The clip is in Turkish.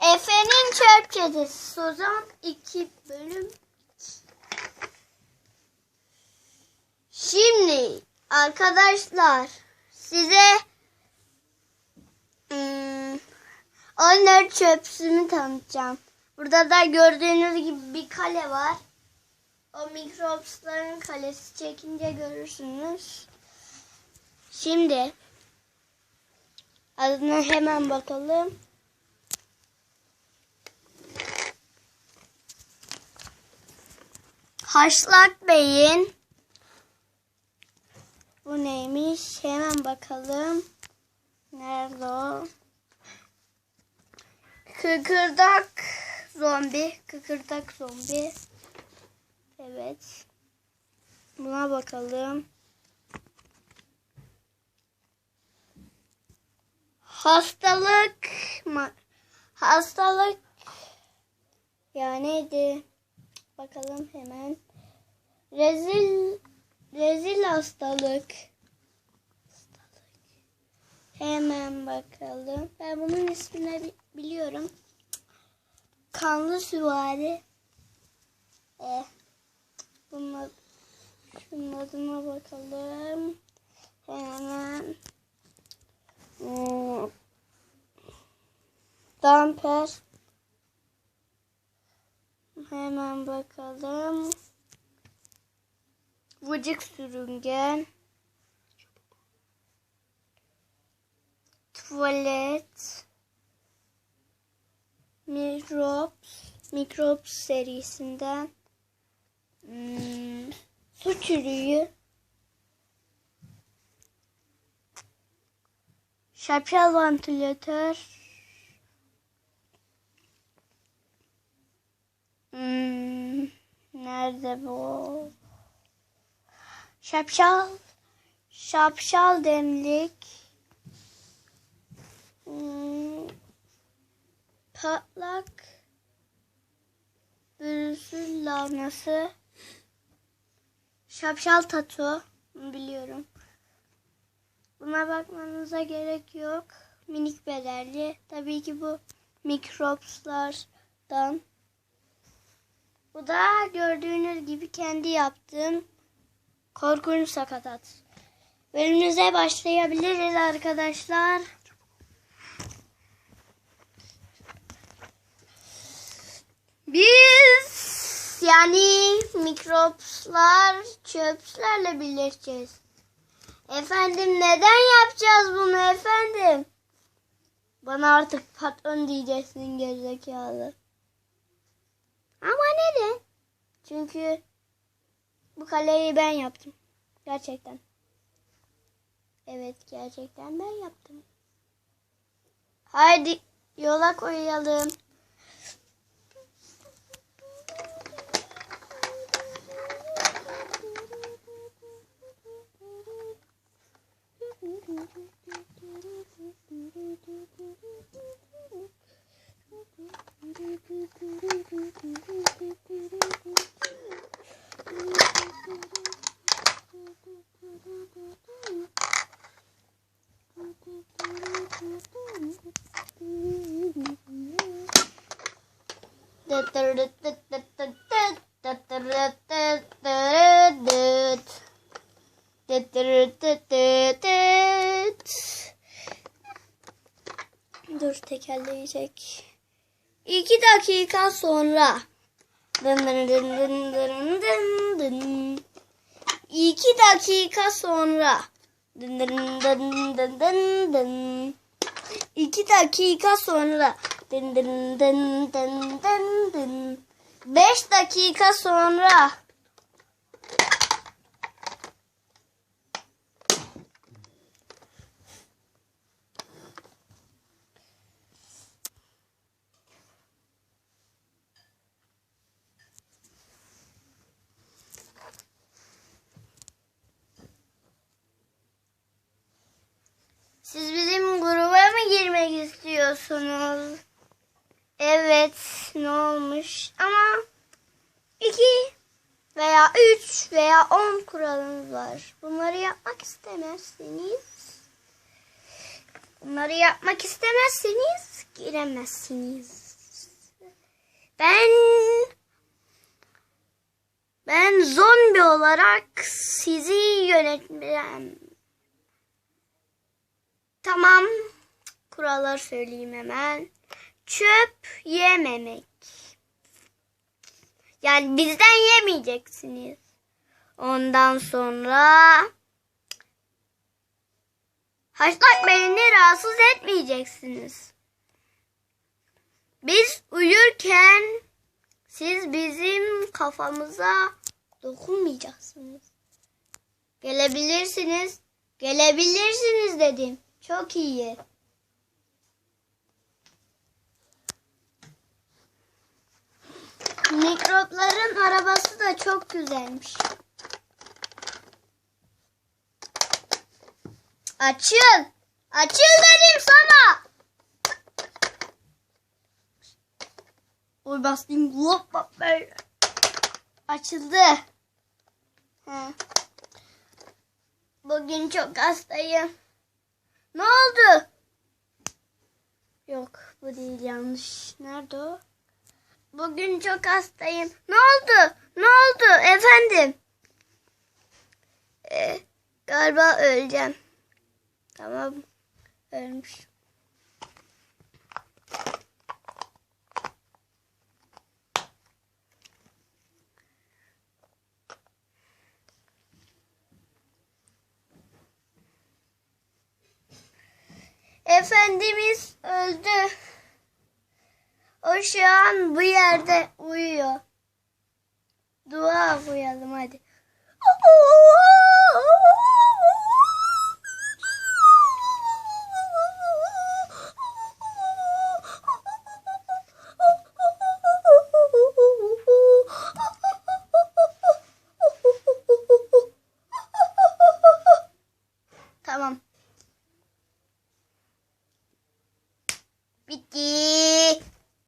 Efe'nin çöp çetesi Sozan 2 bölüm. Şimdi arkadaşlar size hmm, 14 çöpsümü tanıtacağım. Burada da gördüğünüz gibi bir kale var. O mikropsların kalesi çekince görürsünüz. Şimdi adına hemen bakalım. Haşlak Bey'in bu neymiş? Hemen bakalım. Nerede o? Kıkırdak zombi. Kıkırdak zombi. Evet. Buna bakalım. Hastalık hastalık ya neydi? Bakalım hemen. Rezil rezil hastalık. Hastalık. Hemen bakalım. Ben bunun ismini bi- biliyorum. Kanlı süvari. Eh. Bunun, ad- şunun adına bakalım. Hemen. Hmm. Damper. Hemen bakalım. Vıcık sürüngen. Tuvalet. Mikrops. Mikrops serisinden. Hmm, su çürüğü. Şapşal vantilatör. Hmm, nerede bu? Şapşal. Şapşal demlik. Hmm, patlak. Bürüsül lahnası. Şapşal tatu. Biliyorum. Buna bakmanıza gerek yok. Minik bedelli. Tabii ki bu mikropslardan. Bu da gördüğünüz gibi kendi yaptığım korkunç sakatat. Bölümümüze başlayabiliriz arkadaşlar. Biz yani mikropslar çöpslerle birleşeceğiz. Efendim neden yapacağız bunu efendim? Bana artık patron diyeceksin gerizekalı. Ama neden? Çünkü bu kaleyi ben yaptım. Gerçekten. Evet gerçekten ben yaptım. Haydi yola koyalım. Dur tekerleyecek. İki dakika sonra. İki dakika sonra. İki dakika sonra. Dın dın dın dın dın dın. Beş dakika sonra. Siz bizim gruba mı girmek istiyorsunuz? Evet, ne olmuş? Ama iki veya üç veya on kuralımız var. Bunları yapmak istemezseniz Bunları yapmak istemezseniz giremezsiniz. Ben ben zombi olarak sizi yönetmem. Tamam. Kurallar söyleyeyim hemen. Çöp yememek. Yani bizden yemeyeceksiniz. Ondan sonra haşlak beni rahatsız etmeyeceksiniz. Biz uyurken siz bizim kafamıza dokunmayacaksınız. Gelebilirsiniz. Gelebilirsiniz dedim. Çok iyi. Mikropların arabası da çok güzelmiş. Açıl. Açıl dedim sana. Oy bastım kulak bak böyle. Açıldı. He. Bugün çok hastayım. Ne oldu? Yok bu değil yanlış. Nerede o? Bugün çok hastayım. Ne oldu? Ne oldu efendim? Ee, galiba öleceğim. Tamam. Ölmüş. Efendimiz öldü. O şu an bu yerde uyuyor. Dua okuyalım hadi.